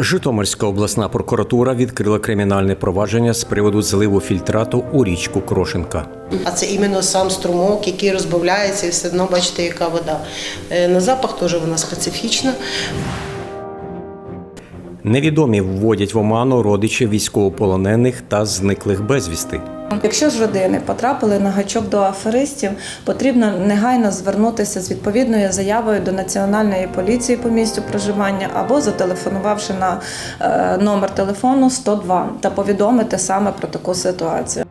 Житомирська обласна прокуратура відкрила кримінальне провадження з приводу зливу фільтрату у річку Крошенка. А це іменно сам струмок, який розбавляється, і все одно бачите, яка вода. Е, На запах теж вона специфічна. Невідомі вводять в оману родичів військовополонених та зниклих безвісти. Якщо ж родини потрапили на гачок до аферистів, потрібно негайно звернутися з відповідною заявою до національної поліції по місцю проживання або зателефонувавши на е, номер телефону 102 та повідомити саме про таку ситуацію.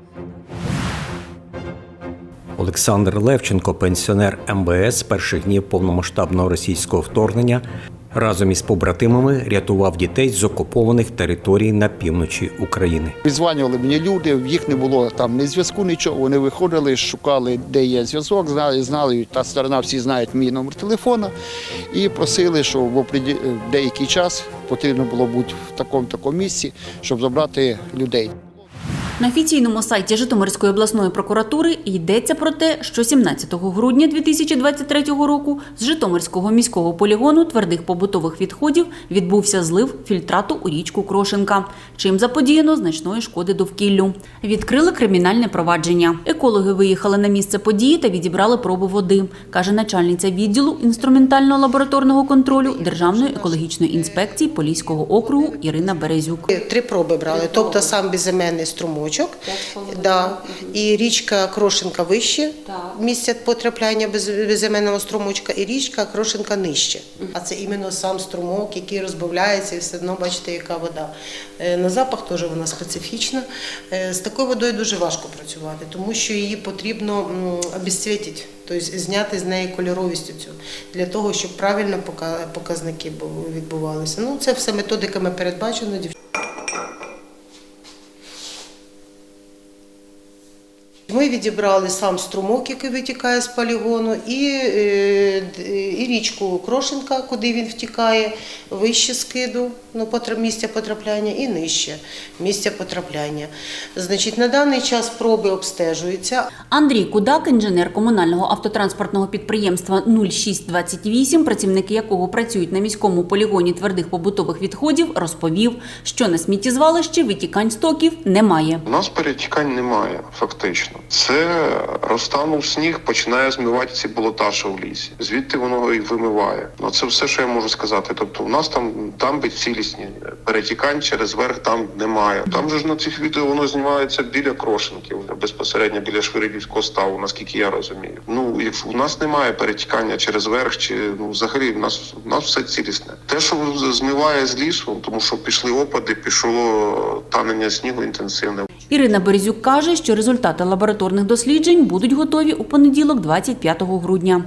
Олександр Левченко, пенсіонер МБС з перших днів повномасштабного російського вторгнення, разом із побратимами рятував дітей з окупованих територій на півночі України. Відзванювали мені люди, в їх не було там ні зв'язку, нічого. Вони виходили, шукали, де є зв'язок, знали, знали, та сторона всі знають мій номер телефона і просили, що в деякий час потрібно було бути в такому такому місці, щоб забрати людей. На офіційному сайті Житомирської обласної прокуратури йдеться про те, що 17 грудня 2023 року з Житомирського міського полігону твердих побутових відходів відбувся злив фільтрату у річку Крошенка, чим заподіяно значної шкоди довкіллю. Відкрили кримінальне провадження. Екологи виїхали на місце події та відібрали пробу води, каже начальниця відділу інструментально-лабораторного контролю Державної екологічної інспекції Поліського округу Ірина Березюк. Три проби брали, тобто сам безіменний струмочок, да, і річка Крошенка вище місця потрапляння без- безіменного струмочка, і річка Крошенка нижче. А це іменно сам струмок, який розбавляється, і все одно бачите, яка вода. Е, На запах теж вона специфічна. Е, З такою водою дуже важко працювати, тому що її потрібно м, тобто зняти з неї кольоровість цю, для того, щоб правильно показники відбувалися. Ну, це все методиками передбачено. Ми відібрали сам струмок, який витікає з полігону, і, е, і річку Крошенка, куди він втікає, вище скиду ну, місця потрапляння і нижче місця потрапляння. Значить, на даний час проби обстежуються. Андрій Кудак, інженер комунального автотранспортного підприємства 0628, працівники якого працюють на міському полігоні твердих побутових відходів, розповів, що на сміттєзвалищі витікань стоків немає. У нас перетікань немає, фактично. Це розтанув сніг, починає змивати ці болота, що в лісі. Звідти воно і вимиває. Ну це все, що я можу сказати. Тобто, у нас там там безцілісні перетікань через верх там немає. Там же ж на цих відео воно знімається біля Крошенків, безпосередньо біля Швиридівського ставу, наскільки я розумію. Ну якщо у нас немає перетікання через верх, чи ну взагалі в нас у нас все цілісне. Те, що змиває з лісу, тому що пішли опади, пішло танення снігу інтенсивне. Ірина Березюк каже, що результати лабораторних досліджень будуть готові у понеділок, 25 грудня.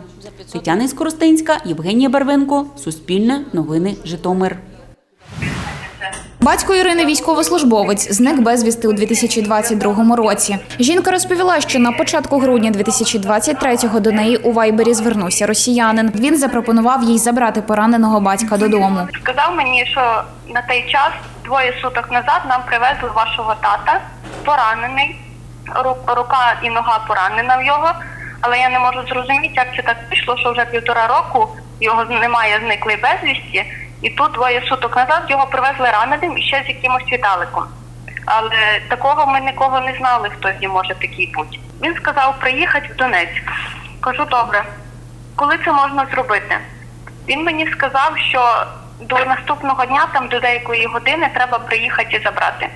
Тетяна Іскоростенська, Євгенія Барвенко, Суспільне, Новини, Житомир. Батько Ірини військовослужбовець зник безвісти у 2022 році. Жінка розповіла, що на початку грудня 2023-го до неї у Вайбері звернувся росіянин. Він запропонував їй забрати пораненого батька додому. сказав мені, що на той час, двоє суток назад, нам привезли вашого тата, поранений, ру- рука і нога поранена в його. Але я не можу зрозуміти, як це так пішло, що вже півтора року його немає зниклий безвісті, і тут двоє суток назад його привезли раненим і ще з якимось віталиком. Але такого ми нікого не знали, хто з ним може такий бути. Він сказав приїхати в Донецьк. Кажу, добре, коли це можна зробити? Він мені сказав, що до наступного дня, там до деякої години, треба приїхати і забрати.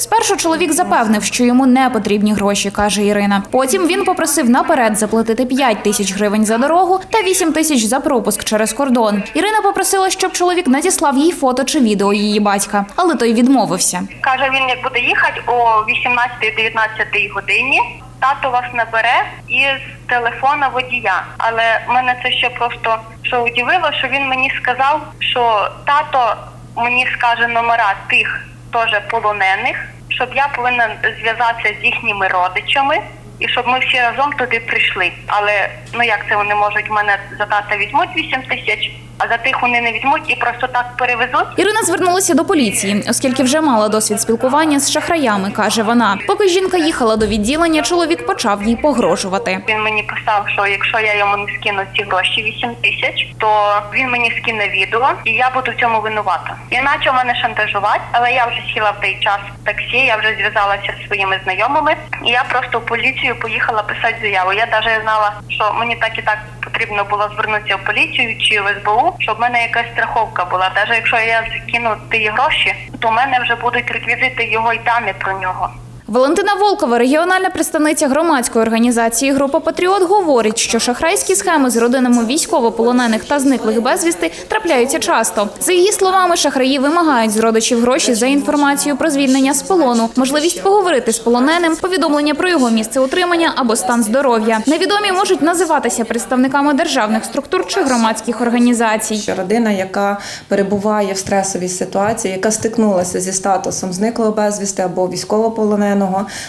Спершу чоловік запевнив, що йому не потрібні гроші, каже Ірина. Потім він попросив наперед заплатити 5 тисяч гривень за дорогу та 8 тисяч за пропуск через кордон. Ірина попросила, щоб чоловік надіслав їй фото чи відео її батька, але той відмовився. Каже, він як буде їхати о 18-19 годині, тато вас набере із телефона водія. Але мене це ще просто що удивило, що він мені сказав, що тато мені скаже номера тих теж полонених, щоб я повинна зв'язатися з їхніми родичами. І щоб ми всі разом туди прийшли. Але ну як це вони можуть мене за тата візьмуть 8 тисяч, а за тих вони не візьмуть і просто так перевезуть. Ірина звернулася до поліції, оскільки вже мала досвід спілкування з шахраями, каже вона. Поки жінка їхала до відділення, чоловік почав їй погрожувати. Він мені писав, що якщо я йому не скину ці гроші 8 тисяч, то він мені скине відео, і я буду в цьому винувата. Він почав мене шантажувати, але я вже сіла в той час в таксі, я вже зв'язалася зі своїми знайомими, і я просто в поліцію поїхала писати заяву. Я навіть знала, що мені так і так потрібно було звернутися в поліцію чи в СБУ, щоб в мене якась страховка була. Навіть якщо я закину ті гроші, то в мене вже будуть реквізити його й дані про нього. Валентина Волкова, регіональна представниця громадської організації Група Патріот, говорить, що шахрайські схеми з родинами військовополонених та зниклих безвісти трапляються часто. За її словами, шахраї вимагають з родичів гроші за інформацію про звільнення з полону, можливість поговорити з полоненим, повідомлення про його місце утримання або стан здоров'я. Невідомі можуть називатися представниками державних структур чи громадських організацій. Родина, яка перебуває в стресовій ситуації, яка стикнулася зі статусом зниклого безвісти або військовополоненого,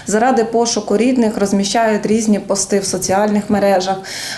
заради пошуку рідних розміщають різні пости в соціальних мережах,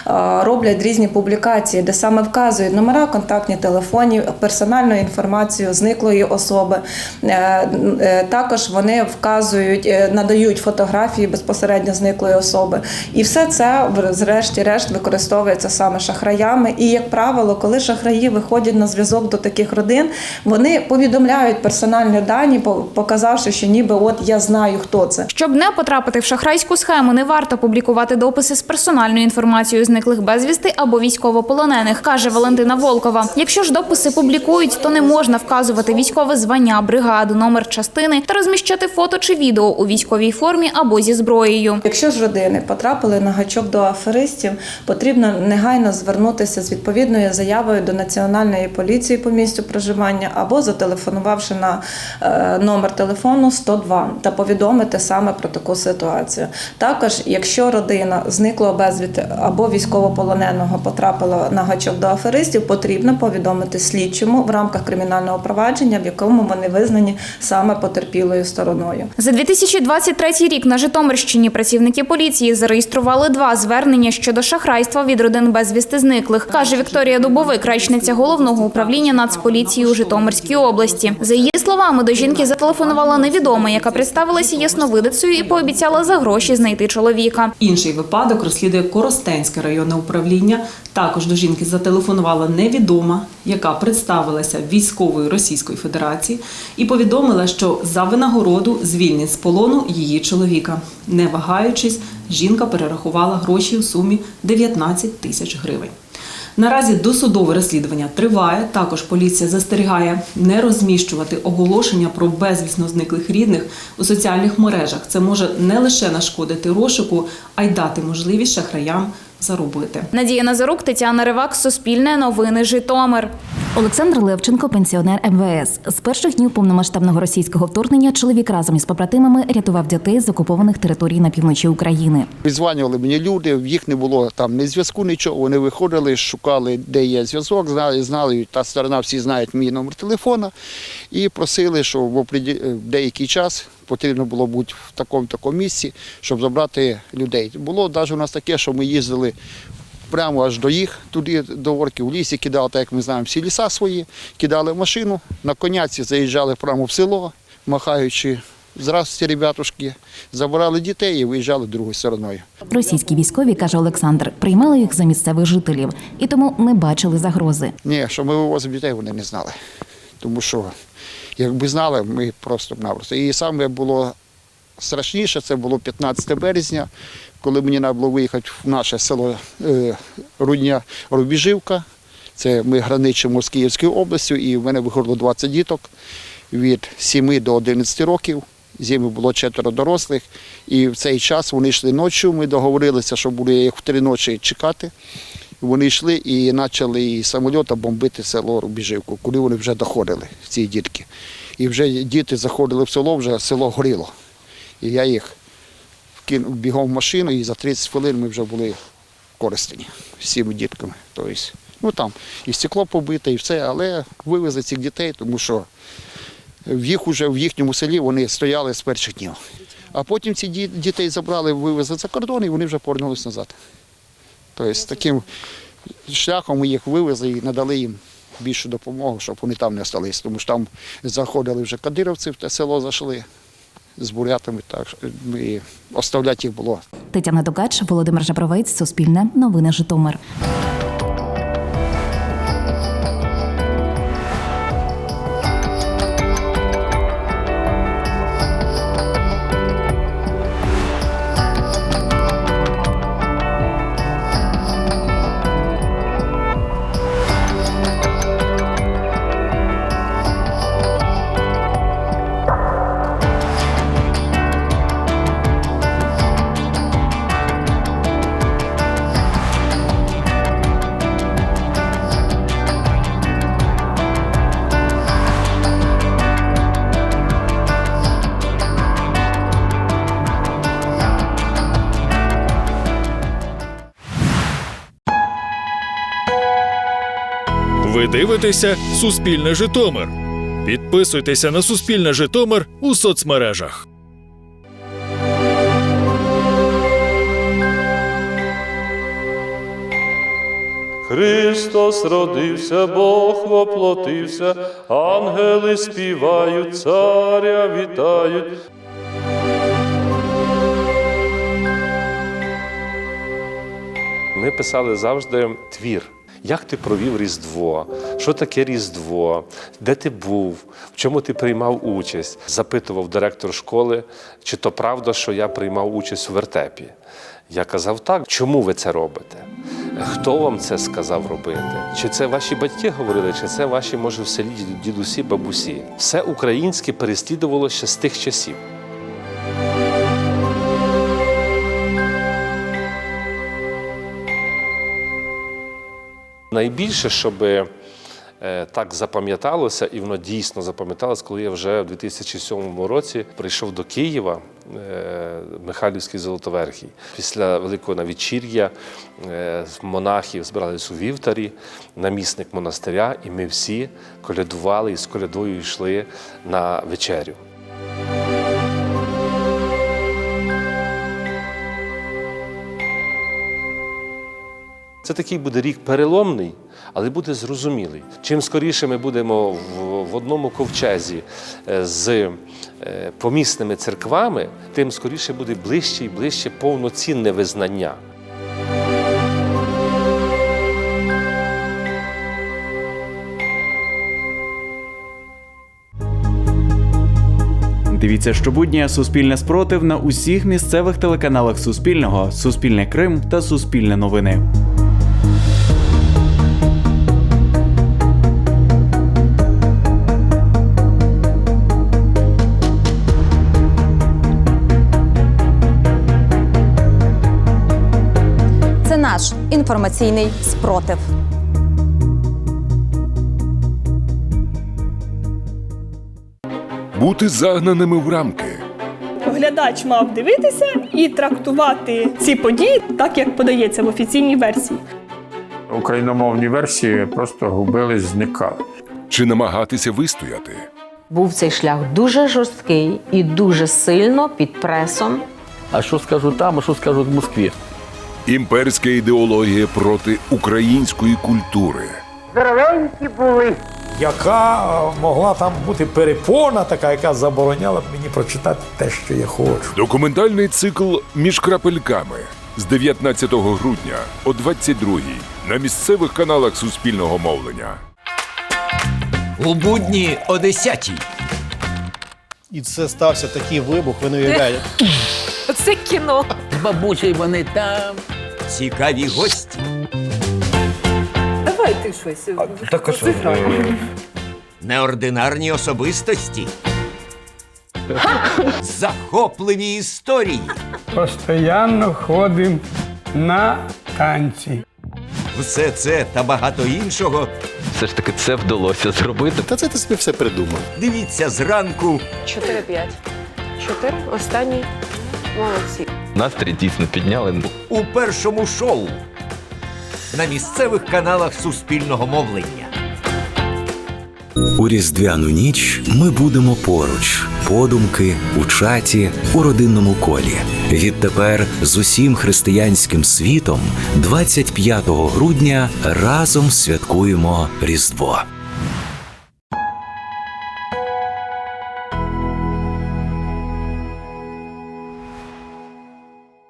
е, роблять різні публікації, де саме вказують номера, контактні телефонів, персональну інформацію зниклої особи. Е, е, Також вони вказують, надають фотографії безпосередньо зниклої особи. І все це, зрешті-решт, використовується саме шахраями. І, як правило, коли шахраї виходять на зв'язок до таких родин, вони повідомляють персональні дані, показавши, що ніби от я знаю, хто це. Щоб не потрапити в шахрайську схему, не варто публікувати дописи з персональною інформацією зниклих безвісти або військовополонених, каже Валентина Волкова. Якщо ж дописи публікують, то не можна вказувати військове звання, бригаду, номер частини та розміщати фото чи відео у військовій формі або зі зброєю. Якщо ж родини потрапили на гачок до аферистів, потрібно негайно звернутися з відповідною заявою до національної поліції по місцю проживання або зателефонувавши на е, номер телефону 102 та повідомити саме про таку ситуацію. Також, якщо родина зниклого безвіти або військовополоненого потрапила на гачок до аферистів, потрібно повідомити слідчому в рамках кримінального провадження, в якому вони визнані саме потерпілою стороною. За 2023 рік на Житомирщині працівники поліції зареєстрували два звернення щодо шахрайства від родин безвісти зниклих, каже Вікторія Дубовик, речниця головного управління Нацполіції у Житомирській області. За її словами, до жінки зателефонувала невідома, яка представилася ясновидицею і пообіцяла за гроші знайти чоловіка. Інший випадок розслідує Коростенське районне управління. Також до жінки зателефонувала невідома, яка представилася військовою Російської Федерації і повідомила, що за винагороду звільнить з полону її чоловіка. Не вагаючись, жінка перерахувала гроші у сумі 19 тисяч гривень. Наразі досудове розслідування триває. Також поліція застерігає не розміщувати оголошення про безвісно зниклих рідних у соціальних мережах. Це може не лише нашкодити розшуку, а й дати можливість шахраям заробити. Надія Назарук, Тетяна Ривак, Суспільне новини Житомир. Олександр Левченко, пенсіонер МВС. З перших днів повномасштабного російського вторгнення чоловік разом із побратимами рятував дітей з окупованих територій на півночі України. Відзванювали мені люди, в їх не було там ні зв'язку, нічого. Вони виходили, шукали, де є зв'язок, знали, знали, та сторона всі знають мій номер телефона і просили, що в деякий час потрібно було бути в такому такому місці, щоб забрати людей. Було навіть у нас таке, що ми їздили. Прямо аж до їх, туди до орків, в лісі кидали, так як ми знаємо, всі ліса свої, кидали машину, на коняці заїжджали прямо в село, махаючи Здравствуйте, ребятушки. Забирали дітей і виїжджали другою стороною. Російські військові, каже Олександр, приймали їх за місцевих жителів і тому не бачили загрози. Ні, що ми вивозимо дітей, вони не знали. Тому що, якби знали, ми просто б напросто. І саме було страшніше, це було 15 березня, коли мені треба було виїхати в наше село е, Рудня Рубіжівка. Це ми граничимо з Київською областю, і в мене виходило 20 діток від 7 до 11 років. З ними було четверо дорослих. І в цей час вони йшли ночі. Ми договорилися, що буду їх в три ночі чекати. Вони йшли і почали із самольота бомбити село Рубіжівку, куди вони вже доходили, ці дітки. І вже діти заходили в село, вже село горіло. І я їх бігом в машину, і за 30 хвилин ми вже були в Коростені з цими дітками. Тобто, ну там і стекло побите, і все, але вивезли цих дітей, тому що в їх уже в їхньому селі вони стояли з перших днів. А потім ці дітей забрали, вивезли за кордон і вони вже повернулися назад. Тобто таким шляхом ми їх вивезли і надали їм більшу допомогу, щоб вони там не остались. Тому що там заходили вже кадировці в те село зайшли з бурятами, так і оставлять їх було Тетяна Догач, Володимир Жабровець, Суспільне, Новини Житомир. Ви дивитеся Суспільне Житомир. Підписуйтеся на Суспільне Житомир у соцмережах. Христос родився, Бог воплотився, ангели співають, царя вітають. Ми писали завжди твір. Як ти провів Різдво? Що таке Різдво? Де ти був? В чому ти приймав участь? Запитував директор школи, чи то правда, що я приймав участь у вертепі. Я казав так, чому ви це робите? Хто вам це сказав робити? Чи це ваші батьки говорили, чи це ваші, може, в селі дідусі, бабусі? Все українське переслідувало ще з тих часів. Найбільше, щоб е, так запам'яталося, і воно дійсно запам'яталося, коли я вже в 2007 році прийшов до Києва, е, Михайлівський Золотоверхій. Після великого навечір'я е, монахів збиралися у вівтарі, намісник монастиря, і ми всі колядували і з колядою йшли на вечерю. Це такий буде рік переломний, але буде зрозумілий. Чим скоріше ми будемо в, одному ковчезі е, з е, помісними церквами, тим скоріше буде ближче і ближче повноцінне визнання. Дивіться щобудня Суспільне спротив на усіх місцевих телеканалах Суспільного, Суспільне Крим та Суспільне новини. Інформаційний спротив. Бути загнаними в рамки. Глядач мав дивитися і трактувати ці події так, як подається в офіційній версії. Україномовні версії просто губились, зникали. Чи намагатися вистояти? Був цей шлях дуже жорсткий і дуже сильно під пресом. А що скажуть там, а що скажуть в Москві? Імперська ідеологія проти української культури. Здоровенькі були. Яка е, могла там бути перепона, така, яка забороняла б мені прочитати те, що я хочу. Документальний цикл між крапельками з 19 грудня о 22 на місцевих каналах Суспільного мовлення. У будні о 10 І це стався такий вибух, ви не уявляєте. Це кіно. Бабусі вони там. Цікаві гості. Давай ти щось. Так, а що? Неординарні особистості. Захопливі історії. Постоянно ходимо на танці. Все це та багато іншого. Все ж таки це вдалося зробити. Та це ти собі все придумав. Дивіться зранку 4-5. Чотири. Останній. Молодці. Настрій дійсно підняли. у першому шоу на місцевих каналах Суспільного мовлення. У різдвяну ніч ми будемо поруч, подумки, у чаті, у родинному колі. Відтепер з усім християнським світом 25 грудня разом святкуємо Різдво.